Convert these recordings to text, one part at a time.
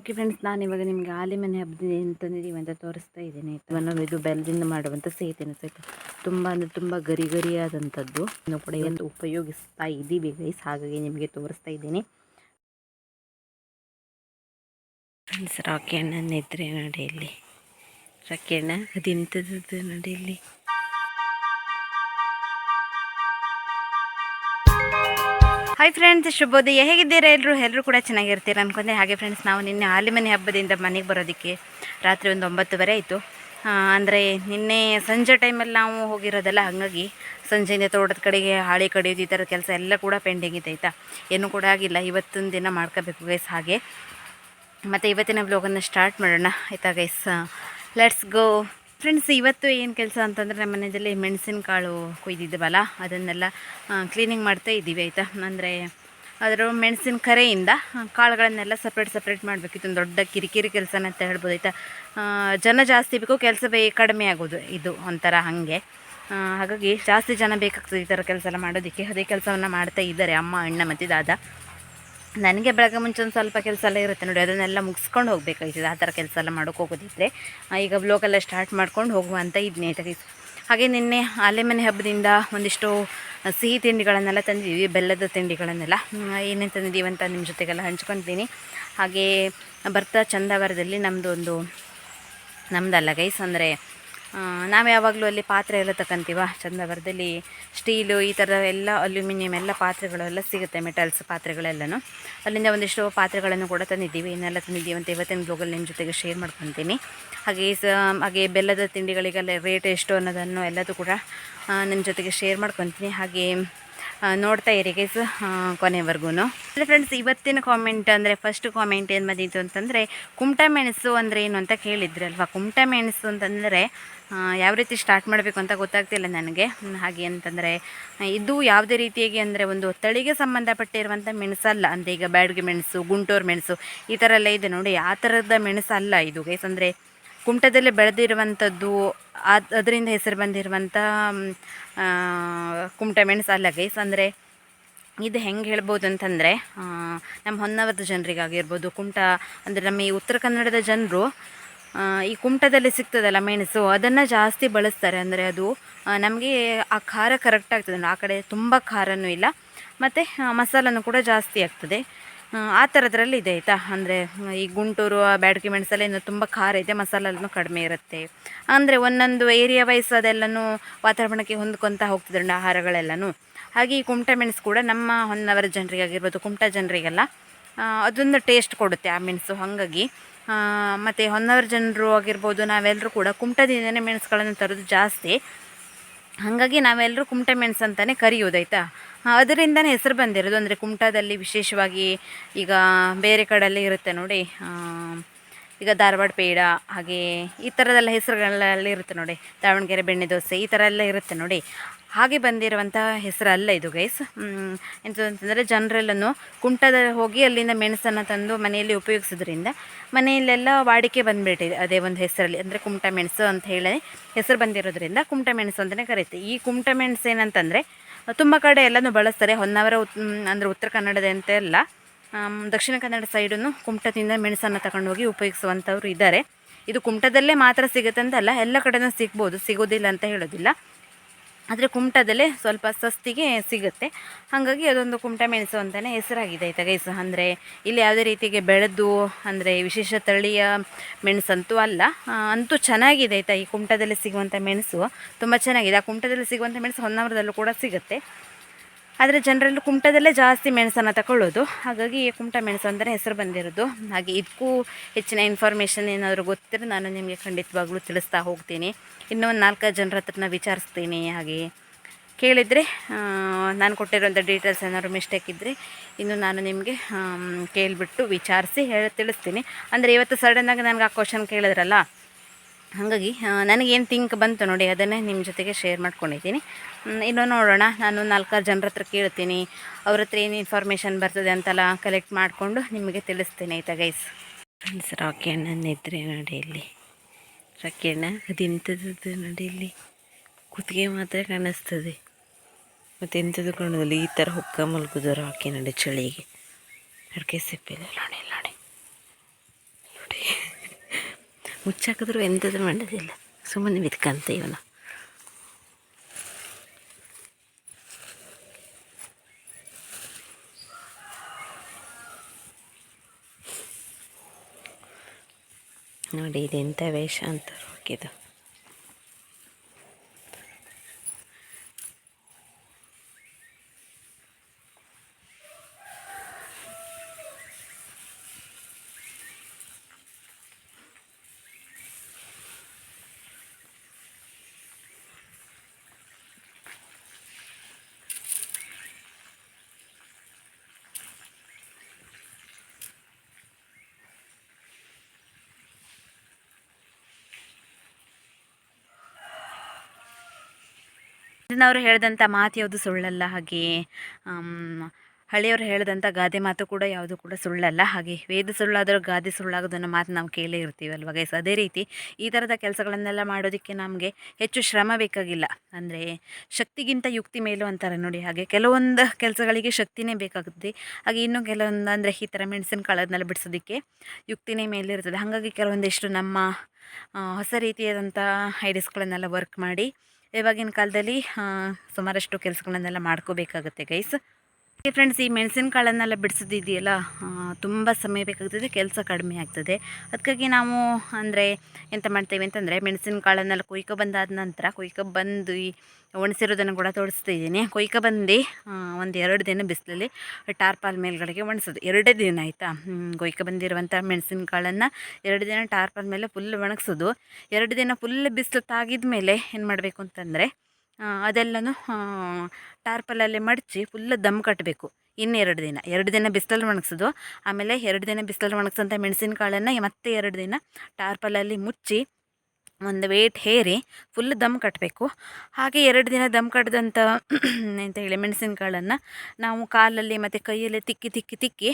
Okay friends ನಾನು ಇವಾಗ ನಿಮಗೆ ಆಲಿಮನೆ ಹಬ್ಬದ ಏನು ಅಂತ ತೋರಿಸ್ತಾ ಇದ್ದೀನಿ. ನಾವು ಇದು ಬೆಲ್ಲದಿಂದ ಮಾಡುವಂಥ ಸಿಹಿ ಸಹಿತ ತುಂಬ ಅಂದರೆ ತುಂಬ ಗರಿ ಗರಿಯಾದಂಥದ್ದು ನಾವು ಕೂಡ ಏನು ಉಪಯೋಗಿಸ್ತಾ ಇದ್ದೀವಿ ಗೈಸ್ ಹಾಗಾಗಿ ನಿಮಗೆ ತೋರಿಸ್ತಾ ಇದ್ದೀನಿ. ಫ್ರೆಂಡ್ಸ್ ರಾಕಿ ಅಣ್ಣ ನಿದ್ರೆ ನಡೆಯಲ್ಲಿ. ರಾಕಿ ಅಣ್ಣ ಅದಿಂಥದ್ದು ನಡೆಯಲ್ಲಿ ಹಾಯ್ ಫ್ರೆಂಡ್ಸ್ ಶುಭೋದಯ. ಹೇಗಿದ್ದೀರಾ? ಎಲ್ಲರೂ ಎಲ್ಲರೂ ಕೂಡ ಚೆನ್ನಾಗಿರ್ತೀರ ಅನ್ಕೊಂಡೆ. ಹಾಗೆ ಫ್ರೆಂಡ್ಸ್ ನಾವು ನಿನ್ನೆ ಆಲಿಮನೆ ಹಬ್ಬದಿಂದ ಮನೆಗೆ ಬರೋದಕ್ಕೆ ರಾತ್ರಿ ಒಂದು ಒಂಬತ್ತುವರೆ ಆಯಿತು. ಅಂದರೆ ನಿನ್ನೆ ಸಂಜೆ ಟೈಮಲ್ಲಿ ನಾವು ಹೋಗಿರೋದಲ್ಲ ಹಾಗಾಗಿ ಸಂಜೆಯಿಂದ ತೋಟದ ಕಡೆಗೆ ಹಾಳಿ ಕಡಿಯೋದು ಈ ಥರ ಕೆಲಸ ಎಲ್ಲ ಕೂಡ ಪೆಂಡಿಂಗ್ ಇದೆ ಆಯಿತಾ? ಏನೂ ಕೂಡ ಆಗಿಲ್ಲ. ಇವತ್ತೊಂದು ದಿನ ಮಾಡ್ಕೋಬೇಕು ಗೈಸ್ ಹಾಗೆ. ಮತ್ತು ಇವತ್ತಿನ ಬ್ಲಾಗನ್ನು ಸ್ಟಾರ್ಟ್ ಮಾಡೋಣ ಆಯಿತಾ ಗೈಸ್ ಲೆಟ್ಸ್ ಗೋ ಫ್ರೆಂಡ್ಸ್ ಇವತ್ತು ಏನು ಕೆಲಸ ಅಂತಂದರೆ ನಮ್ಮ ಮನೆಯಲ್ಲಿ ಮೆಣಸಿನಕಾಳು ಕೊಯ್ದಿದ್ದೀವಲ್ಲ, ಅದನ್ನೆಲ್ಲ ಕ್ಲೀನಿಂಗ್ ಮಾಡ್ತಾ ಇದ್ದೀವಿ, ಆಯಿತಾ? ಅಂದರೆ ಅದರ ಮೆಣಸಿನ ಕರೆಯಿಂದ ಕಾಳುಗಳನ್ನೆಲ್ಲ ಸಪ್ರೇಟ್ ಸಪ್ರೇಟ್ ಮಾಡಬೇಕಿತ್ತು ಒಂದು ದೊಡ್ಡ ಕಿರಿಕಿರಿ ಕೆಲಸ ಅಂತ ಹೇಳ್ಬೋದು, ಆಯಿತಾ? ಜನ ಜಾಸ್ತಿ ಬೇಕು, ಕೆಲಸ ಬೇ, ಕಡಿಮೆ ಆಗೋದು ಇದು ಒಂಥರ ಹಾಗೆ. ಹಾಗಾಗಿ ಜಾಸ್ತಿ ಜನ ಬೇಕಾಗ್ತದೆ ಈ ಥರ ಕೆಲಸ ಎಲ್ಲ ಮಾಡೋದಕ್ಕೆ. ಅದೇ ಕೆಲಸವನ್ನು ಮಾಡ್ತಾ ಇದ್ದಾರೆ, ಅಮ್ಮ, ಅಣ್ಣ ಮತ್ತು ದಾದ. ನನಗೆ ಬೆಳಗ್ಗೆ ಮುಂಚೆ ಒಂದು ಸ್ವಲ್ಪ ಕೆಲಸ ಎಲ್ಲ ಇರುತ್ತೆ ನೋಡಿ, ಅದನ್ನೆಲ್ಲ ಮುಗಿಸ್ಕೊಂಡು ಹೋಗ್ಬೇಕಾಯ್ತದೆ ಆ ಥರ ಕೆಲಸ ಎಲ್ಲ ಮಾಡೋಕೆ ಹೋಗೋದಿದ್ರೆ ಈಗ ಬ್ಲೋಗೆಲ್ಲ ಸ್ಟಾರ್ಟ್ ಮಾಡ್ಕೊಂಡು ಹೋಗುವಂತ ಇದ್ನೇ ತೆಗೀತು ಹಾಗೆ ನಿನ್ನೆ ಆಲೆಮನೆ ಹಬ್ಬದಿಂದ ಒಂದಿಷ್ಟು ಸಿಹಿ ತಿಂಡಿಗಳನ್ನೆಲ್ಲ ತಂದಿದ್ದೀವಿ ಬೆಲ್ಲದ ತಿಂಡಿಗಳನ್ನೆಲ್ಲ. ಏನೇನು ತಂದಿದ್ದೀವಿ ಅಂತ ನಿಮ್ಮ ಜೊತೆಗೆಲ್ಲ ಹಂಚ್ಕೊತೀನಿ ಹಾಗೆ ಬರ್ತಾ ಚಂದಾವರದಲ್ಲಿ ನಮ್ಮದು ಒಂದು ನಮ್ಮದಲ್ಲ ಗೈಸ್ ಅಂದರೆ ನಾವು ಯಾವಾಗಲೂ ಅಲ್ಲಿ ಪಾತ್ರೆ ಎಲ್ಲ ತಗೊಂತೀವ ಚಂದವರದಲ್ಲಿ ಸ್ಟೀಲು ಈ ಥರ ಎಲ್ಲ ಅಲ್ಯೂಮಿನಿಯಂ ಎಲ್ಲ ಪಾತ್ರೆಗಳೆಲ್ಲ ಸಿಗುತ್ತೆ, ಮೆಟಲ್ಸ್ ಪಾತ್ರೆಗಳೆಲ್ಲನೂ. ಅಲ್ಲಿಂದ ಒಂದಿಷ್ಟು ಪಾತ್ರೆಗಳನ್ನು ಕೂಡ ತಂದಿದ್ದೀವಿ. ಇನ್ನೆಲ್ಲ ತಂದಿದ್ದೀವಿ ಅಂತ ಇವತ್ತಿನ ಬ್ಲಾಗಲ್ಲಿ ನಿಮ್ಮ ಜೊತೆಗೆ ಶೇರ್ ಮಾಡ್ಕೊತೀನಿ. ಹಾಗೆ ಸ, ಹಾಗೆ ಬೆಲ್ಲದ ತಿಂಡಿಗಳಿಗೆಲ್ಲ ರೇಟ್ ಎಷ್ಟು ಅನ್ನೋದನ್ನು ಎಲ್ಲದೂ ಕೂಡ ನಿಮ್ಮ ಜೊತೆಗೆ ಶೇರ್ ಮಾಡ್ಕೊತೀನಿ. ಹಾಗೆ ನೋಡ್ತಾ ಇರಿ ಗೈಸ್ ಕೊನೆವರೆಗೂ ಫ್ರೆಂಡ್ಸ್ ಇವತ್ತಿನ ಕಾಮೆಂಟ್ ಅಂದರೆ ಫಸ್ಟ್ ಕಾಮೆಂಟ್ ಏನು ಬಂದಿತ್ತು ಅಂತಂದರೆ, ಕುಮಟ ಮೆಣಸು ಅಂದರೆ ಏನು ಅಂತ ಕೇಳಿದ್ರಲ್ವಾ? ಕುಮಟ ಮೆಣಸು ಅಂತಂದರೆ ಯಾವ ರೀತಿ ಸ್ಟಾರ್ಟ್ ಮಾಡಬೇಕು ಅಂತ ಗೊತ್ತಾಗ್ತಿಲ್ಲ ನನಗೆ. ಹಾಗೆ ಅಂತಂದರೆ, ಇದು ಯಾವುದೇ ರೀತಿಯಾಗಿ ಅಂದರೆ ಒಂದು ತಳಿಗೆ ಸಂಬಂಧಪಟ್ಟಿರುವಂಥ ಮೆಣಸಲ್ಲ. ಅಂದರೆ ಈಗ ಬ್ಯಾಡ್ಗೆ ಮೆಣಸು, ಗುಂಟೂರು ಮೆಣಸು, ಈ ಥರ ಎಲ್ಲ ಇದೆ ನೋಡಿ, ಆ ಥರದ ಮೆಣಸಲ್ಲ ಇದು ಗೈಸ್ ಅಂದರೆ ಕುಮಟದಲ್ಲೇ ಬೆಳೆದಿರುವಂಥದ್ದು, ಅದು, ಅದರಿಂದ ಹೆಸರು ಬಂದಿರುವಂಥ ಕುಮಟ ಮೆಣಸು ಅಲ್ಲ ಗೈಸ್ ಅಂದರೆ ಇದು ಹೆಂಗೆ ಹೇಳ್ಬೋದು ಅಂತಂದರೆ ನಮ್ಮ ಹೊನ್ನಾವರದ ಜನರಿಗಾಗಿರ್ಬೋದು, ಕುಮಟ, ಅಂದರೆ ನಮ್ಮ ಈ ಉತ್ತರ ಕನ್ನಡದ ಜನರು ಈ ಕುಮಟದಲ್ಲಿ ಸಿಗ್ತದಲ್ಲ ಮೆಣಸು, ಅದನ್ನು ಜಾಸ್ತಿ ಬಳಸ್ತಾರೆ. ಅಂದರೆ ಅದು ನಮಗೆ ಆ ಖಾರ ಕರೆಕ್ಟ್ ಆಗ್ತದೆ. ಆ ಕಡೆ ತುಂಬ ಖಾರನೂ ಇಲ್ಲ, ಮತ್ತು ಮಸಾಲನೂ ಕೂಡ ಜಾಸ್ತಿ ಆಗ್ತದೆ. ಆ, ಥರದ್ರಲ್ಲಿ ಇದೆ ಆಯಿತಾ? ಅಂದರೆ ಈ ಗುಂಟೂರು ಬ್ಯಾಡಗಿ ಮೆಣಸಲ್ಲ ಇನ್ನು ತುಂಬ ಖಾರ ಇದೆ ಮಸಾಲೆಲ್ಲೂ ಕಡಿಮೆ ಇರುತ್ತೆ. ಅಂದರೆ ಒಂದೊಂದು ಏರಿಯಾ ವೈಸ್ ಅದೆಲ್ಲನೂ ವಾತಾವರಣಕ್ಕೆ ಹೊಂದ್ಕೊತಾ ಹೋಗ್ತದೆ ಆಹಾರಗಳೆಲ್ಲನೂ. ಹಾಗೆ ಈ ಕುಮಟ ಮೆಣಸು ಕೂಡ ನಮ್ಮ ಹೊನ್ನವರ ಜನರಿಗಾಗಿರ್ಬೋದು ಕುಮಟ ಜನರಿಗೆಲ್ಲ ಅದೊಂದು ಟೇಸ್ಟ್ ಕೊಡುತ್ತೆ ಆ ಮೆಣಸು ಹಾಗಾಗಿ. ಮತ್ತು ಹೊನ್ನವರ ಜನರು ಆಗಿರ್ಬೋದು ನಾವೆಲ್ಲರೂ ಕೂಡ ಕುಮಟದಿಂದನೇ ಮೆಣಸುಗಳನ್ನು ತರೋದು ಜಾಸ್ತಿ. ಹಾಗಾಗಿ ನಾವೆಲ್ಲರೂ ಕುಮಟೆ ಮೆಣಸು ಅಂತಲೇ ಕರೆಯೋದಾಯ್ತಾ ಅದರಿಂದನೇ ಹೆಸರು ಬಂದಿರೋದು. ಅಂದರೆ ಕುಮಟಾದಲ್ಲಿ ವಿಶೇಷವಾಗಿ ಈಗ ಬೇರೆ ಕಡೆಯಲ್ಲಿ ಇರುತ್ತೆ ನೋಡಿ. ಈಗ ಧಾರವಾಡ ಪೇಡ, ಹಾಗೆ ಈ ಥರದೆಲ್ಲ ಹೆಸರುಗಳೆಲ್ಲ ಇರುತ್ತೆ ನೋಡಿ. ದಾವಣಗೆರೆ ಬೆಣ್ಣೆ ದೋಸೆ ಈ ಥರ ಎಲ್ಲ ಇರುತ್ತೆ ನೋಡಿ. ಹಾಗೆ ಬಂದಿರುವಂಥ ಹೆಸರಲ್ಲ ಇದು ಗೈಸ್ ಎಂತ ಅಂತಂದರೆ ಜನರೆಲ್ಲನು ಕುಂಟದ ಹೋಗಿ ಅಲ್ಲಿಂದ ಮೆಣಸನ್ನು ತಂದು ಮನೆಯಲ್ಲಿ ಉಪಯೋಗಿಸೋದ್ರಿಂದ ಮನೆಯಲ್ಲೆಲ್ಲ ವಾಡಿಕೆ ಬಂದುಬಿಟ್ಟಿದೆ ಅದೇ ಒಂದು ಹೆಸರಲ್ಲಿ. ಅಂದರೆ ಕುಮಟ ಮೆಣಸು ಅಂತ ಹೇಳಿ ಹೆಸರು ಬಂದಿರೋದ್ರಿಂದ ಕುಮಟ ಮೆಣಸು ಅಂತಲೇ ಕರೀತೆ ಈ ಕುಮಟ ಮೆಣಸು ಏನಂತಂದರೆ ತುಂಬ ಕಡೆ ಎಲ್ಲನೂ ಬಳಸ್ತಾರೆ. ಹೊನ್ನಾವರ ಉತ್ ಅಂದರೆ ಉತ್ತರ ಕನ್ನಡದ ಅಂತ ಎಲ್ಲ ದಕ್ಷಿಣ ಕನ್ನಡ ಸೈಡನ್ನು ಕುಮಟದಿಂದ ಮೆಣಸನ್ನು ತಗೊಂಡು ಹೋಗಿ ಉಪಯೋಗಿಸುವಂಥವ್ರು ಇದ್ದಾರೆ. ಇದು ಕುಮಟದಲ್ಲೇ ಮಾತ್ರ ಸಿಗುತ್ತೆ ಅಂತಲ್ಲ ಎಲ್ಲ ಕಡೆನೂ ಸಿಗ್ಬೋದು, ಸಿಗೋದಿಲ್ಲ ಅಂತ ಹೇಳೋದಿಲ್ಲ. ಆದರೆ ಕುಮಟದಲ್ಲೇ ಸ್ವಲ್ಪ ಸಸ್ತಿಗೆ ಸಿಗುತ್ತೆ. ಹಾಗಾಗಿ ಅದೊಂದು ಕುಮಟ ಮೆಣಸು ಅಂತಲೇ ಹೆಸರಾಗಿದೆ ಆಯ್ತಾ ಗೈಸ್. ಅಂದರೆ ಇಲ್ಲಿ ಯಾವುದೇ ರೀತಿಗೆ ಬೆಳೆದು, ಅಂದರೆ ವಿಶೇಷ ತಳಿಯ ಮೆಣಸಂತೂ ಅಲ್ಲ ಅಂತೂ ಚೆನ್ನಾಗಿದೆ ಆಯಿತಾ ಈ ಕುಮಟದಲ್ಲಿ ಸಿಗುವಂಥ ಮೆಣಸು. ತುಂಬ ಚೆನ್ನಾಗಿದೆ. ಆ ಕುಮಟದಲ್ಲಿ ಸಿಗುವಂಥ ಮೆಣಸು ಹೊನ್ನಾವರದಲ್ಲೂ ಕೂಡ ಸಿಗುತ್ತೆ. ಆದರೆ ಜನರಲ್ಲೂ ಕುಮಟದಲ್ಲೇ ಜಾಸ್ತಿ ಮೆಣಸನ್ನು ತಗೊಳ್ಳೋದು ಹಾಗಾಗಿ ಕುಮಟ ಮೆಣಸು ಅಂತಲೇ ಹೆಸರು ಬಂದಿರೋದು. ಹಾಗೆ ಇದಕ್ಕೂ ಹೆಚ್ಚಿನ ಇನ್ಫಾರ್ಮೇಷನ್ ಏನಾದರೂ ಗೊತ್ತಿದ್ರೆ ನಾನು ನಿಮಗೆ ಖಂಡಿತವಾಗ್ಲೂ ತಿಳಿಸ್ತಾ ಹೋಗ್ತೀನಿ. ಇನ್ನೂ ಒಂದು ನಾಲ್ಕು ಜನರ ಹತ್ರನ ವಿಚಾರಿಸ್ತೀನಿ ಹಾಗೆ. ಕೇಳಿದರೆ ನಾನು ಕೊಟ್ಟಿರೋಂಥ ಡೀಟೇಲ್ಸ್ ಏನಾದ್ರು ಮಿಸ್ಟೇಕ್ ಇದ್ದರೆ ಇನ್ನು ನಾನು ನಿಮಗೆ ಕೇಳಿಬಿಟ್ಟು ವಿಚಾರಿಸಿ ಹೇಳಿ ತಿಳಿಸ್ತೀನಿ. ಅಂದರೆ ಇವತ್ತು ಸಡನ್ನಾಗಿ ನನಗೆ ಆ ಕ್ವಶನ್ ಕೇಳಿದ್ರಲ್ಲ ಹಾಗಾಗಿ ನನಗೇನು ಥಿಂಕ್ ಬಂತು ನೋಡಿ, ಅದನ್ನೇ ನಿಮ್ಮ ಜೊತೆಗೆ ಶೇರ್ ಮಾಡ್ಕೊಂಡಿದ್ದೀನಿ. ಇನ್ನೂ ನೋಡೋಣ, ನಾನು ನಾಲ್ಕಾರು ಜನರ ಹತ್ರ ಕೇಳ್ತೀನಿ. ಅವ್ರ ಹತ್ರ ಏನು ಇನ್ಫಾರ್ಮೇಷನ್ ಬರ್ತದೆ ಅಂತೆಲ್ಲ ಕಲೆಕ್ಟ್ ಮಾಡಿಕೊಂಡು ನಿಮಗೆ ತಿಳಿಸ್ತೀನಿ, ಆಯಿತಾ ಗೈಸ್ ಫ್ರೆಂಡ್ಸ್ ರಾಕಿ ನಿದ್ರೆ ಇಲ್ಲಿ. ರಾಕಿ ಅಣ್ಣ, ಅದು ಎಂಥದ್ದು ಇಲ್ಲಿ. ಕುತ್ತಿಗೆ ಮಾತ್ರ ಕಾಣಿಸ್ತದೆ. ಮತ್ತು ಎಂಥದ್ದು ಕಾಣೋದಿಲ್ಲ ಈ ಥರ ಹೊಕ್ಕ ಮಲ್ಗೋದು ರಾಕಿ ನೋಡಿ ಚಳಿಗೆ. ಅಡಿಕೆ ಸಿಪ್ಪಿದೆ ನೋಡಿ ನೋಡಿ ಮುಚ್ಚಾಕಿದ್ರು ಎಂಥದ್ದು ಮಾಡೋದಿಲ್ಲ ಸುಮ್ಮನೆ ಬಿತ್ಕಂತ ಇವನು. ನೋಡಿ ಇದೆಂಥ ವೇಷ ಅಂತ ಹಾಕಿದ್ದು ಅವರು ಹೇಳಿದಂಥ ಮಾತು ಯಾವುದು ಸುಳ್ಳಲ್ಲ ಹಾಗೆ ಹಳೆಯವರು ಹೇಳಿದಂಥ ಗಾದೆ ಮಾತು ಕೂಡ ಯಾವುದು ಕೂಡ ಸುಳ್ಳಲ್ಲ ಹಾಗೆ, ವೇದ ಸುಳ್ಳಾದರೂ ಗಾದೆ ಸುಳ್ಳಾಗೋದನ್ನು ಮಾತು ನಾವು ಕೇಳೇ ಇರ್ತೀವಲ್ವ ಗೈಸ್ ಅದೇ ರೀತಿ ಈ ಥರದ ಕೆಲಸಗಳನ್ನೆಲ್ಲ ಮಾಡೋದಕ್ಕೆ ನಮಗೆ ಹೆಚ್ಚು ಶ್ರಮ ಬೇಕಾಗಿಲ್ಲ. ಅಂದರೆ ಶಕ್ತಿಗಿಂತ ಯುಕ್ತಿ ಮೇಲೂ ಅಂತಾರೆ ನೋಡಿ ಹಾಗೆ, ಕೆಲವೊಂದು ಕೆಲಸಗಳಿಗೆ ಶಕ್ತಿನೇ ಬೇಕಾಗುತ್ತೆ. ಹಾಗೆ ಇನ್ನೂ ಕೆಲವೊಂದು ಅಂದರೆ ಈ ಥರ ಮೆಣಸಿನ ಕಾಳನ್ನೆಲ್ಲ ಬಿಡಿಸೋದಕ್ಕೆ ಯುಕ್ತಿನೇ ಮೇಲಿರ್ತದೆ ಹಾಗಾಗಿ ಕೆಲವೊಂದಿಷ್ಟು ನಮ್ಮ ಹೊಸ ರೀತಿಯಾದಂಥ ಐಡಿಯಾಸ್ಗಳನ್ನೆಲ್ಲ ವರ್ಕ್ ಮಾಡಿ ಇವಾಗಿನ ಕಾಲದಲ್ಲಿ ಸುಮಾರಷ್ಟು ಕೆಲಸಗಳನ್ನೆಲ್ಲ ಮಾಡ್ಕೋಬೇಕಾಗುತ್ತೆ ಗೈಸ್ ಫ್ರೆಂಡ್ಸ್ ಈ ಮೆಣಸಿನಕಾಳನ್ನೆಲ್ಲ ಬಿಡಿಸೋದಿದೆಯಲ್ಲ ತುಂಬ ಸಮಯ ಬೇಕಾಗ್ತದೆ, ಕೆಲಸ ಕಡಿಮೆ ಆಗ್ತದೆ. ಅದಕ್ಕಾಗಿ ನಾವು ಅಂದರೆ ಎಂತ ಮಾಡ್ತೇವೆ ಅಂತಂದರೆ ಮೆಣಸಿನಕಾಳನ್ನೆಲ್ಲ ಕೊಯ್ಕೊ ಬಂದಾದ ನಂತರ, ಕೊಯ್ಕೊ ಬಂದು ಈ ಒಣಸಿರೋದನ್ನು ಕೂಡ ತೋರಿಸ್ತಾ ಇದ್ದೀನಿ. ಕೊಯ್ಕೊ ಬಂದು ಒಂದು ಎರಡು ದಿನ ಬಿಸಿಲಲ್ಲಿ ಟಾರ್ಪಾಲ್ ಮೇಲ್ಗಡೆಗೆ ಒಣಸೋದು ಎರಡೇ ದಿನ ಆಯಿತಾ? ಕೊಯ್ಕೊ ಬಂದಿರುವಂಥ ಮೆಣಸಿನಕಾಳನ್ನು ಎರಡು ದಿನ ಟಾರ್ಪಾಲ್ ಮೇಲೆ ಫುಲ್ ಒಣಗಿಸೋದು. ಎರಡು ದಿನ ಫುಲ್ ಬಿಸಿಲು ತಾಗಿದ ಮೇಲೆ ಏನು ಮಾಡಬೇಕು ಅಂತಂದರೆ ಅದೆಲ್ಲನೂ ಟಾರ್ಪಲಲ್ಲಿ ಮಡಚಿ ಫುಲ್ ದಮ್ ಕಟ್ಟಬೇಕು ಇನ್ನೆರಡು ದಿನ. ಎರಡು ದಿನ ಬಿಸಿಲಲ್ಲಿ ಒಣಗಿಸೋದು. ಆಮೇಲೆ ಎರಡು ದಿನ ಬಿಸಿಲಲ್ಲಿ ಒಣಗಿಸೋಂಥ ಮೆಣಸಿನಕಾಳನ್ನು ಮತ್ತೆ ಎರಡು ದಿನ ಟಾರ್ಪಲಲ್ಲಿ ಮುಚ್ಚಿ ಒಂದು ವೇಟ್ ಹೇರಿ ಫುಲ್ ದಮ್ ಕಟ್ಟಬೇಕು ಹಾಗೆ ಎರಡು ದಿನ ದಮ್ ಕಟ್ಟಿದಂಥ ಎಂತ ಹೇಳಿ, ಮೆಣಸಿನಕಾಳನ್ನು ನಾವು ಕಾಲಲ್ಲಿ ಮತ್ತು ಕೈಯಲ್ಲಿ ತಿಕ್ಕಿ ತಿಕ್ಕಿ ತಿಕ್ಕಿ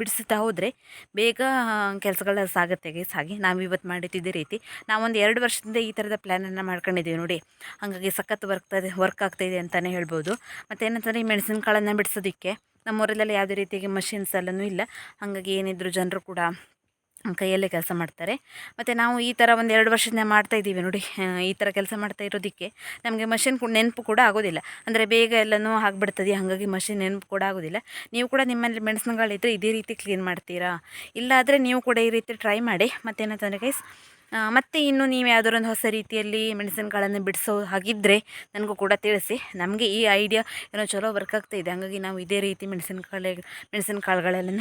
ಬಿಡಿಸ್ತಾ ಹೋದರೆ ಬೇಗ ಕೆಲಸಗಳ ಸಾಗುತ್ತೆ, ಸಾಗಿ. ನಾವು ಇವತ್ತು ಮಾಡಿದ್ದಿದ್ದೇ ರೀತಿ. ನಾವೊಂದು ಎರಡು ವರ್ಷದಿಂದ ಈ ಥರದ ಪ್ಲ್ಯಾನನ್ನು ಮಾಡ್ಕೊಂಡಿದ್ದೀವಿ ನೋಡಿ. ಹಾಗಾಗಿ ಸಖತ್ ವರ್ಕ್ ವರ್ಕ್ ಆಗ್ತಾಯಿದೆ ಅಂತಲೇ ಹೇಳ್ಬೋದು. ಮತ್ತು ಏನಂತಂದರೆ ಈ ಮೆಣಸಿನಕಾಳನ್ನು ಬಿಡಿಸೋದಕ್ಕೆ ನಮ್ಮೂರಲ್ಲೆಲ್ಲ ಯಾವುದೇ ರೀತಿಯಾಗಿ ಮಷಿನ್ಸ್ ಎಲ್ಲನೂ ಇಲ್ಲ. ಹಾಗಾಗಿ ಏನಿದ್ರು ಜನರು ಕೂಡ ಕೈಯಲ್ಲೇ ಕೆಲಸ ಮಾಡ್ತಾರೆ. ಮತ್ತು ನಾವು ಈ ಥರ ಒಂದು ಎರಡು ವರ್ಷದಿಂದ ಮಾಡ್ತಾ ಇದ್ದೀವಿ ನೋಡಿ ಈ ಥರ ಕೆಲಸ ಮಾಡ್ತಾ ಇರೋದಕ್ಕೆ ನಮಗೆ ಮಷಿನ್ ನೆನಪು ಕೂಡ ಆಗೋದಿಲ್ಲ. ಅಂದರೆ ಬೇಗ ಎಲ್ಲನೂ ಆಗಿಬಿಡ್ತದೆ, ಹಾಗಾಗಿ ಮಷಿನ್ ನೆನಪು ಕೂಡ ಆಗೋದಿಲ್ಲ. ನೀವು ಕೂಡ ನಿಮ್ಮಲ್ಲಿ ಮೆಣಸಿನಗಳಿದ್ದರೆ ಇದೇ ರೀತಿ ಕ್ಲೀನ್ ಮಾಡ್ತೀರಾ? ಇಲ್ಲಾದರೆ ನೀವು ಕೂಡ ಈ ರೀತಿ ಟ್ರೈ ಮಾಡಿ, ಮತ್ತೇನಂತಂದರೆ ಗೈಸ್ ಮತ್ತು ಇನ್ನು ನೀವು ಯಾವ್ದಾದ್ರು ಒಂದು ಹೊಸ ರೀತಿಯಲ್ಲಿ ಮೆಣಸಿನಕಾಳನ್ನು ಬಿಡಿಸೋ ಹಾಗಿದ್ದರೆ ನನಗೂ ಕೂಡ ತಿಳಿಸಿ. ನಮಗೆ ಈ ಐಡಿಯಾ ಏನೋ ಚಲೋ ವರ್ಕ್ ಆಗ್ತಾ ಇದೆ, ಹಾಗಾಗಿ ನಾವು ಇದೇ ರೀತಿ ಮೆಣಸಿನಕಾಳೆ ಮೆಣಸಿನಕಾಳುಗಳೆಲ್ಲ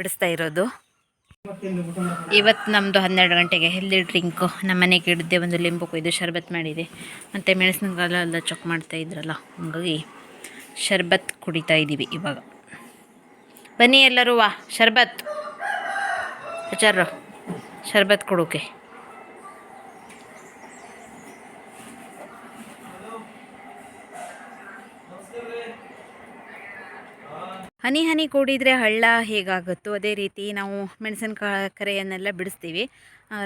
ಬಿಡಿಸ್ತಾ ಇರೋದು. ಇವತ್ತು ನಮ್ಮದು ಹನ್ನೆರಡು ಗಂಟೆಗೆ ಹೆಲ್ದಿ ಡ್ರಿಂಕು ನಮ್ಮ ಮನೆಗೆ ಹಿಡಿದೆ ಒಂದು ಲಿಂಬು ಕೊಯ್ದು ಶರ್ಬತ್ ಮಾಡಿದೆ. ಮತ್ತು ಮೆಣಸಿನಕಾಳೆಲ್ಲ ಚೊಕ್ ಮಾಡ್ತಾ ಇದ್ರಲ್ಲ, ಹಾಗಾಗಿ ಶರ್ಬತ್ ಕುಡಿತಾ ಇದ್ದೀವಿ ಇವಾಗ. ಬನ್ನಿ ಎಲ್ಲರೂ ವಾ, ಶರ್ಬತ್. ಆಚಾರ್ರು ಶರ್ಬತ್ ಕೊಡೋಕೆ. ಹನಿ ಹನಿ ಕೂಡಿದರೆ ಹಳ್ಳ ಹೇಗಾಗುತ್ತೋ ಅದೇ ರೀತಿ ನಾವು ಮೆಣಸಿನಕಾಯಿ ಕರೆಯನ್ನೆಲ್ಲ ಬಿಡಿಸ್ತೀವಿ.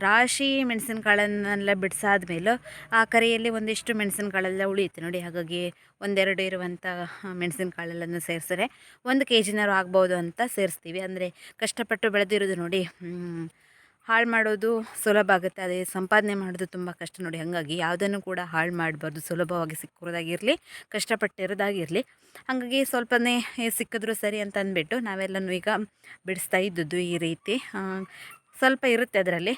ರಾಶಿ ಮೆಣಸಿನಕಾಳನ್ನೆಲ್ಲ ಬಿಡಿಸಾದ್ಮೇಲೆ ಆ ಕರೆಯಲ್ಲಿ ಒಂದಿಷ್ಟು ಮೆಣಸಿನಕಾಳೆಲ್ಲ ಉಳಿಯುತ್ತೆ ನೋಡಿ. ಹಾಗಾಗಿ ಒಂದೆರಡು ಇರುವಂಥ ಮೆಣಸಿನಕಾಳೆಲ್ಲನೂ ಸೇರಿಸಿದ್ರೆ ಒಂದು ಕೆ ಜಿನಾರು ಆಗ್ಬೋದು ಅಂತ ಸೇರಿಸ್ತೀವಿ. ಅಂದರೆ ಕಷ್ಟಪಟ್ಟು ಬೆಳೆದಿರೋದು ನೋಡಿ ಹಾಳು ಮಾಡೋದು ಸುಲಭ ಆಗುತ್ತೆ. ಅದೇ ಸಂಪಾದನೆ ಮಾಡೋದು ತುಂಬ ಕಷ್ಟ ನೋಡಿ. ಹಾಗಾಗಿ ಯಾವುದನ್ನು ಕೂಡ ಹಾಳು ಮಾಡಬಾರ್ದು. ಸುಲಭವಾಗಿ ಸಿಕ್ಕಿರೋದಾಗಿರಲಿ ಕಷ್ಟಪಟ್ಟಿರೋದಾಗಿರಲಿ. ಹಾಗಾಗಿ ಸ್ವಲ್ಪನೇ ಸಿಕ್ಕಿದ್ರು ಸರಿ ಅಂತ ಅಂದ್ಬಿಟ್ಟು ನಾವೆಲ್ಲನೂ ಈಗ ಬಿಡಿಸ್ತಾ ಇದ್ದದ್ದು ಈ ರೀತಿ. ಸ್ವಲ್ಪ ಇರುತ್ತೆ ಅದರಲ್ಲಿ.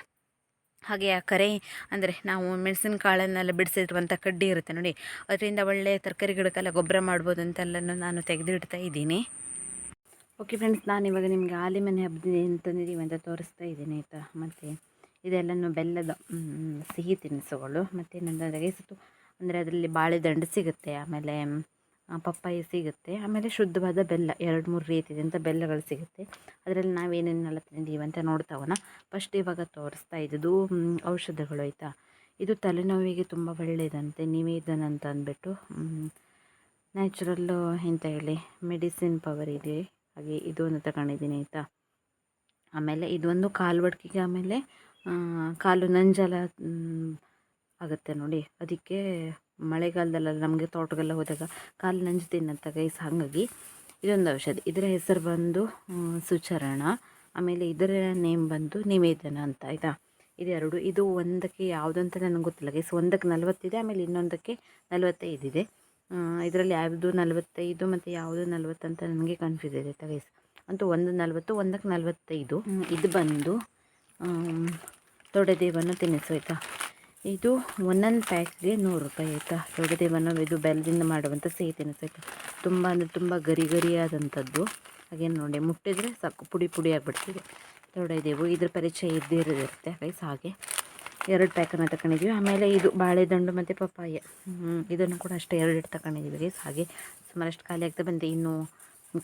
ಹಾಗೆ ಆ ಕರೆ ಅಂದರೆ ನಾವು ಮೆಣಸಿನ ಕಾಳನ್ನೆಲ್ಲ ಬಿಡಿಸಿರುವಂಥ ಕಡ್ಡಿ ಇರುತ್ತೆ ನೋಡಿ. ಅದರಿಂದ ಒಳ್ಳೆಯ ತರಕಾರಿ ಗಿಡಕ್ಕೆಲ್ಲ ಗೊಬ್ಬರ ಮಾಡ್ಬೋದು ಅಂತೆಲ್ಲನೂ ನಾನು ತೆಗೆದಿಡ್ತಾ ಇದ್ದೀನಿ. ಓಕೆ ಫ್ರೆಂಡ್ಸ್ ನಾನು ಇವಾಗ ನಿಮಗೆ ಆಲಿಮನೆ ಹಬ್ಬದ ಏನು ತಂದಿದ್ದೀವಿ ಅಂತ ತೋರಿಸ್ತಾ ಇದ್ದೀನಿ, ಆಯಿತಾ? ಮತ್ತು ಇದೆಲ್ಲನೂ ಬೆಲ್ಲದ ಸಿಹಿ ತಿನಿಸುಗಳು, ಮತ್ತು ಏನಂದರೆ ಸುತ್ತು ಅಂದರೆ ಅದರಲ್ಲಿ ಬಾಳೆದಂಡು ಸಿಗುತ್ತೆ, ಆಮೇಲೆ ಪಪ್ಪಾಯಿ ಸಿಗುತ್ತೆ, ಆಮೇಲೆ ಶುದ್ಧವಾದ ಬೆಲ್ಲ, ಎರಡು ಮೂರು ರೀತಿಯಂಥ ಬೆಲ್ಲಗಳು ಸಿಗುತ್ತೆ. ಅದರಲ್ಲಿ ನಾವೇನೇನೆಲ್ಲ ತಿಂದೀವಿ ಅಂತ ನೋಡ್ತಾವನ ಫಸ್ಟ್ ಇವಾಗ ತೋರಿಸ್ತಾ ಇದ್ದಿದ್ದು ಔಷಧಗಳು, ಆಯಿತಾ? ಇದು ತಲೆನೋವಿಗೆ ತುಂಬ ಒಳ್ಳೆಯದಂತೆ ನಿವೇದನ ಅಂತ ಅಂದ್ಬಿಟ್ಟು ನ್ಯಾಚುರಲ್ಲು ಎಂತ ಹೇಳಿ, ಮೆಡಿಸಿನ್ ಪವರ್ ಇದೆ. ಹಾಗೆ ಇದೊಂದು ತಗೊಂಡಿದ್ದೀನಿ ಆಯಿತಾ. ಆಮೇಲೆ ಇದೊಂದು ಕಾಲು ಬಡ್ಕಿಗೆ ಆಮೇಲೆ ಕಾಲು ನಂಜಲ ಆಗುತ್ತೆ ನೋಡಿ. ಅದಕ್ಕೆ ಮಳೆಗಾಲದಲ್ಲೆಲ್ಲ ನಮಗೆ ತೋಟಗೆಲ್ಲ ಹೋದಾಗ ಕಾಲು ನಂಜು ತಿನ್ನಂತ ಗೈಸ್ ಹಾಗಾಗಿ ಇದೊಂದು ಔಷಧಿ. ಇದರ ಹೆಸರು ಬಂದು ಸುಚರಣ. ಆಮೇಲೆ ಇದರ ನೇಮ್ ಬಂದು ನಿವೇದನ ಅಂತ ಆಯಿತಾ. ಇದೆರಡು. ಇದು ಒಂದಕ್ಕೆ ಯಾವುದು ಅಂತ ನನಗೆ ಗೊತ್ತಿಲ್ಲ ಗೈಸ್ ಒಂದಕ್ಕೆ ನಲವತ್ತಿದೆ ಆಮೇಲೆ ಇನ್ನೊಂದಕ್ಕೆ ನಲ್ವತ್ತೈದಿದೆ ಇದರಲ್ಲಿ ಯಾವುದು ನಲವತ್ತೈದು ಮತ್ತು ಯಾವುದು ನಲ್ವತ್ತು ಅಂತ ನನಗೆ ಕನ್ಫ್ಯೂಸ್ ಇದೆ ಆಯಿತಾ ಗೈಸ್ ಅಂತೂ ಒಂದು ನಲವತ್ತು ಒಂದಕ್ಕೆ ನಲವತ್ತೈದು. ಇದು ಬಂದು ತೊಡೆದೇವನ್ನು ತಿನಿಸು ತಿನ್ನಿಸು ಆಯಿತಾ? ಇದು ಒಂದೊಂದು ಪ್ಯಾಕ್ಗೆ ನೂರು ರೂಪಾಯಿ ಆಯಿತಾ? ತೊಡೆದೇವನ್ನು ಇದು ಬೆಲ್ಲದಿಂದ ಮಾಡುವಂಥ ಸಿಹಿ ತಿನಿಸು ಆಯಿತಾ? ತುಂಬ ಅಂದರೆ ತುಂಬ ಗರಿ ಗರಿಯಾದಂಥದ್ದು ಹಾಗೇನು ನೋಡಿ ಮುಟ್ಟಿದರೆ ಸಾಕು ಪುಡಿ ಪುಡಿ ಆಗಿಬಿಡ್ತಿದೆ. ತೊಡೆದೇವು ಇದ್ರ ಪರಿಚಯ ಇದ್ದೇ ಇರುತ್ತೆ ಗೈಸ್ ಹಾಗೆ. ಎರಡು ಪ್ಯಾಕನ್ನು ತಗೊಂಡಿದ್ವಿ ಆಮೇಲೆ ಇದು ಬಾಳೆದಂಡು ಮತ್ತು ಪಪ್ಪಾಯ. ಇದನ್ನು ಕೂಡ ಅಷ್ಟೇ ಎರಡು ತಗೊಂಡಿದ್ದೀವಿ ಗೈಸ್ ಹಾಗೆ ಸುಮಾರಷ್ಟು ಖಾಲಿ ಆಗ್ತಾ ಬಂದೆ ಇನ್ನು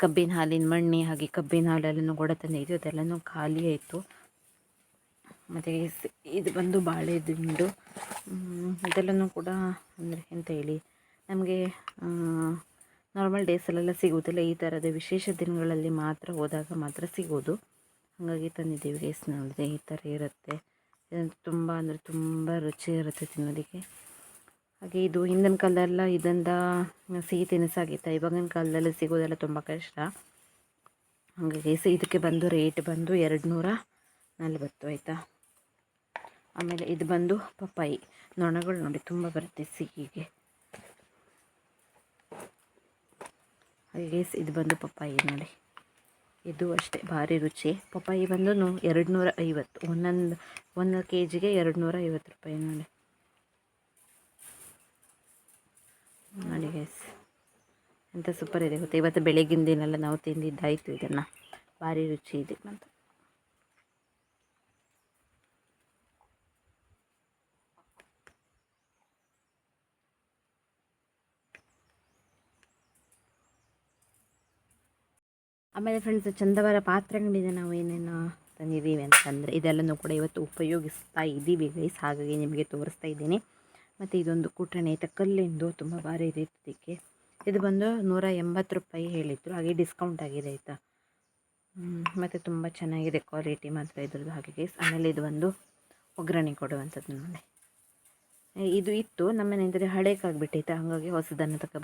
ಕಬ್ಬಿನ ಹಾಲಿನ ಮಣ್ಣೆ, ಹಾಗೆ ಕಬ್ಬಿನ ಹಾಲಲ್ಲೂ ಕೂಡ ತಂದಿದ್ವಿ. ಅದೆಲ್ಲನೂ ಖಾಲಿ ಆಯಿತು. ಮತ್ತು ಇದು ಬಂದು ಬಾಳೆದಿಂಡು. ಅದೆಲ್ಲನೂ ಕೂಡ ಅಂದರೆ ಎಂತ ಹೇಳಿ, ನಮಗೆ ನಾರ್ಮಲ್ ಡೇಸಲ್ಲೆಲ್ಲ ಸಿಗುವುದಿಲ್ಲ. ಈ ಥರದ ವಿಶೇಷ ದಿನಗಳಲ್ಲಿ ಮಾತ್ರ ಹೋದಾಗ ಮಾತ್ರ ಸಿಗೋದು. ಹಾಗಾಗಿ ತಂದಿದ್ದೀವಿ ಗೇಸ್ ನೋಡಿದೆ ಈ ಥರ ಇರುತ್ತೆ. ತುಂಬ ಅಂದರೆ ತುಂಬ ರುಚಿ ಇರುತ್ತೆ ತಿನ್ನೋದಕ್ಕೆ. ಹಾಗೆ ಇದು ಹಿಂದಿನ ಕಾಲದಲ್ಲ ಇದಂದ ಸಿಹಿ ತಿನಿಸಾಗಿತ್ತು, ಇವಾಗಿನ ಕಾಲದಲ್ಲಿ ಸಿಗೋದೆಲ್ಲ ತುಂಬ ಕಷ್ಟ. ಹಾಗಾಗಿ ಸಿ, ಇದಕ್ಕೆ ಬಂದು ರೇಟ್ ಬಂದು ಎರಡು ನೂರ ನಲ್ವತ್ತು ಆಯಿತಾ? ಆಮೇಲೆ ಇದು ಬಂದು ಪಪ್ಪಾಯಿ. ನೊಣಗಳು ನೋಡಿ ತುಂಬ ಬರುತ್ತೆ ಸಿಹಿಗೆ. ಹಾಗೆ ಇದು ಬಂದು ಪಪ್ಪಾಯಿ ನೋಡಿ. ಇದು ಅಷ್ಟೇ, ಭಾರಿ ರುಚಿ. ಪಪ್ಪಾಯಿ ಬಂದು ಎರಡು ನೂರ ಐವತ್ತು ಒಂದೊಂದು, ಒಂದು ಕೆ ಜಿಗೆ ಎರಡು ನೂರ ಐವತ್ತು ರೂಪಾಯಿ ನೋಡಿ. ನೋಡಿ ಗೈಸ್ ಎಂಥ ಸೂಪರ್ ಇದೆ ಗೊತ್ತಾ? ಇವತ್ತು ಬೆಳಗಿನ ದಿನೆಲ್ಲ ನಾವು ತಿಂದಿದ್ದಾಯಿತು ಇದನ್ನು. ಭಾರಿ ರುಚಿ ಇದೆ ಅಂತ ಆಮೇಲೆ ಫ್ರೆಂಡ್ಸ್ ಚಂದವರ ಪಾತ್ರೆ ಅಂಗಡಿಯಿಂದ ನಾವು ಏನೇನು ತಂದಿದ್ದೀವಿ ಅಂತಂದರೆ, ಇದೆಲ್ಲನೂ ಕೂಡ ಇವತ್ತು ಉಪಯೋಗಿಸ್ತಾ ಇದ್ದೀವಿ ಗೈಸ್ ಹಾಗಾಗಿ ನಿಮಗೆ ತೋರಿಸ್ತಾ ಇದ್ದೀನಿ. ಮತ್ತು ಇದೊಂದು ಕುಟ್ರಣೆ ಆಯಿತಾ ಕಲ್ಲಿಂದು ತುಂಬ ಭಾರಿ ಇದೆ ಇದಕ್ಕೆ ಇದು ಬಂದು ನೂರ ಎಂಬತ್ತು ರೂಪಾಯಿ ಹೇಳಿದ್ರು, ಹಾಗೆ ಡಿಸ್ಕೌಂಟ್ ಆಗಿದೆ ಆಯಿತಾ. ಮತ್ತು ತುಂಬ ಚೆನ್ನಾಗಿದೆ ಕ್ವಾಲಿಟಿ ಮಾತ್ರ ಇದ್ರದ್ದು ಹಾಗೆ ಗೈಸ್ ಆಮೇಲೆ ಇದು ಒಂದು ಒಗ್ಗರಣೆ ಕೊಡುವಂಥದ್ದು ನೋಡಿ. ಇದು ಇತ್ತು ನಮ್ಮನೆಂದರೆ ಹಳೇಕಾಗ್ಬಿಟ್ಟೈತೆ ಹಾಗಾಗಿ ಹೊಸದನ್ನು ತಗೊ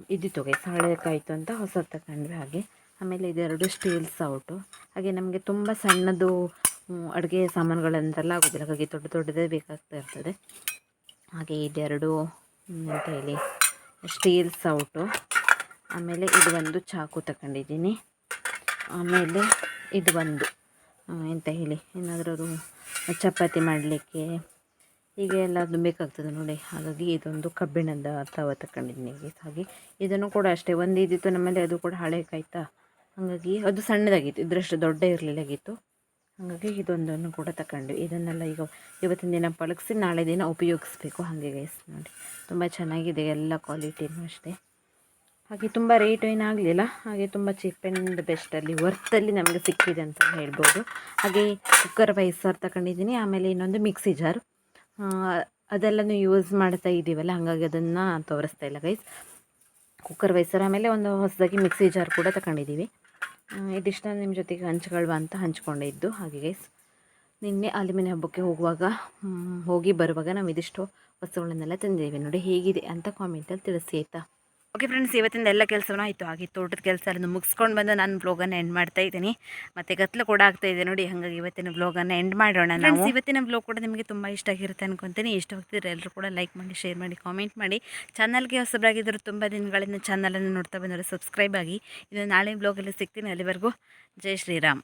ಬಂದ್ವಿ ತೊಗೆ ಗೈಸ್ ಹಳೇಕಾಯ್ತು ಅಂತ ಹೊಸದು ತಗೊಂಡ್ವಿ ಹಾಗೆ. ಆಮೇಲೆ ಇದೆರಡು ಸ್ಟೀಲ್ ಸೌಟು ಹಾಗೆ ನಮಗೆ ತುಂಬ ಸಣ್ಣದು ಅಡುಗೆ ಸಾಮಾನುಗಳಂತೆಲ್ಲ ಆಗೋದಿಲ್ಲ. ಹಾಗಾಗಿ ದೊಡ್ಡ ದೊಡ್ಡದೇ ಬೇಕಾಗ್ತಾ ಇರ್ತದೆ. ಹಾಗೆ ಇದೆರಡು ಅಂತ ಹೇಳಿ ಸ್ಟೀಲ್ ಸೌಟು ಆಮೇಲೆ ಇದು ಒಂದು ಚಾಕು ತಗೊಂಡಿದ್ದೀನಿ. ಆಮೇಲೆ ಇದು ಒಂದು ಎಂತ ಹೇಳಿ, ಏನಾದರೂ ಚಪಾತಿ ಮಾಡಲಿಕ್ಕೆ ಹೀಗೆ ಎಲ್ಲದನ್ನು ಬೇಕಾಗ್ತದೆ ನೋಡಿ. ಹಾಗಾಗಿ ಇದೊಂದು ಕಬ್ಬಿಣದ ತವ ಹೀಗೆ ಹಾಗೆ ಇದನ್ನು ಕೂಡ ಅಷ್ಟೇ, ಒಂದು ಇದ್ದಿತ್ತು ನಮ್ಮಲ್ಲಿ, ಅದು ಕೂಡ ಹಳೆ ಕಾಯ್ತಾ ಹಾಗಾಗಿ ಅದು ಸಣ್ಣದಾಗಿತ್ತು, ಇದರಷ್ಟು ದೊಡ್ಡ ಇರಲಿಲ್ಲಾಗಿತ್ತು. ಹಾಗಾಗಿ ಇದೊಂದನ್ನು ಕೂಡ ತಗೊಂಡು ಇದನ್ನೆಲ್ಲ ಈಗ ಇವತ್ತಿನ ದಿನ ಪಳಗಿಸಿ ನಾಳೆ ದಿನ ಉಪಯೋಗಿಸ್ಬೇಕು ಹಾಗೆ ಗೈಸ್ ನೋಡಿ. ತುಂಬ ಚೆನ್ನಾಗಿದೆ ಎಲ್ಲ ಕ್ವಾಲಿಟಿನೂ ಅಷ್ಟೇ. ಹಾಗೆ ತುಂಬ ರೇಟ್ ಏನಾಗಲಿಲ್ಲ ಹಾಗೆ ತುಂಬ ಚೀಪ್ ಆ್ಯಂಡ್ ಬೆಸ್ಟಲ್ಲಿ ವರ್ತಲ್ಲಿ ನಮಗೆ ಸಿಕ್ಕಿದೆ ಅಂತ ಹೇಳ್ಬೋದು. ಹಾಗೆ ಕುಕ್ಕರ್ ವೈಸರ್ ತಗೊಂಡಿದ್ದೀನಿ ಆಮೇಲೆ ಇನ್ನೊಂದು ಮಿಕ್ಸಿ ಜಾರ್ ಅದೆಲ್ಲನೂ ಯೂಸ್ ಮಾಡ್ತಾ ಇದ್ದೀವಲ್ಲ ಹಾಗಾಗಿ ಅದನ್ನು ತೋರಿಸ್ತಾ ಇಲ್ಲ ಗೈಸ್ ಕುಕ್ಕರ್ ವೈಸರ್ ಆಮೇಲೆ ಒಂದು ಹೊಸದಾಗಿ ಮಿಕ್ಸಿ ಜಾರ್ ಕೂಡ ತಗೊಂಡಿದ್ದೀವಿ ಇದಿಷ್ಟು ನಿಮ್ಮ ಜೊತೆಗೆ ಹಂಚ್ಕೊಳ್ವಾ ಅಂತ ಹಂಚ್ಕೊಂಡಿದ್ದು ಹಾಗೆ ಗೈಸ್ ನಿನ್ನೆ ಅಲಿಮಿನಿ ಹಬ್ಬಕ್ಕೆ ಹೋಗುವಾಗ ಹೋಗಿ ಬರುವಾಗ ನಾವು ಇದಿಷ್ಟು ವಸ್ತುಗಳನ್ನೆಲ್ಲ ತಂದಿದ್ದೀವಿ ನೋಡಿ ಹೇಗಿದೆ ಅಂತ ಕಾಮೆಂಟಲ್ಲಿ ತಿಳಿಸಿ ಆಯಿತಾ? ಓಕೆ ಫ್ರೆಂಡ್ಸ್ ಇವತ್ತಿಂದ ಎಲ್ಲ ಕೆಲಸವೂ ಆಯಿತು. ಹಾಗೆ ತೋಟದ ಕೆಲಸ ಎಲ್ಲ ಮುಗಿಸ್ಕೊಂಡು ಬಂದು ನಾನು ಬ್ಲೋಗನ್ನು ಎಂಡ್ ಮಾಡ್ತಾ ಇದ್ದೀನಿ. ಮತ್ತು ಕತ್ಲು ಕೂಡ ಆಗ್ತಾ ಇದೆ ನೋಡಿ, ಹಾಗಾಗಿ ಇವತ್ತಿನ ಬ್ಲೋಗನ್ನು ಎಂಡ್ ಮಾಡೋಣ ನಾವು. ಇವತ್ತಿನ ಬ್ಲಾಗ್ ಕೂಡ ನಿಮಗೆ ತುಂಬ ಇಷ್ಟ ಆಗಿರುತ್ತೆ ಅನ್ಕೊತೀನಿ. ಇಷ್ಟವಾಗ್ತಿದ್ರೆ ಎಲ್ಲರೂ ಕೂಡ ಲೈಕ್ ಮಾಡಿ ಶೇರ್ ಮಾಡಿ ಕಾಮೆಂಟ್ ಮಾಡಿ. ಚಾನಲ್ಗೆ ಹೊಸಬ್ರಾಗಿದ್ದರು ತುಂಬ ದಿನಗಳಿಂದ ಚಾನಲನ್ನು ನೋಡ್ತಾ ಬಂದರೆ ಸಬ್ಸ್ಕ್ರೈಬ್ ಆಗಿ. ಇದು ನಾಳೆ ಬ್ಲೋಗಲ್ಲಿ ಸಿಗ್ತೀನಿ ಅಲ್ಲಿವರೆಗೂ. ಜೈ ಶ್ರೀರಾಮ್.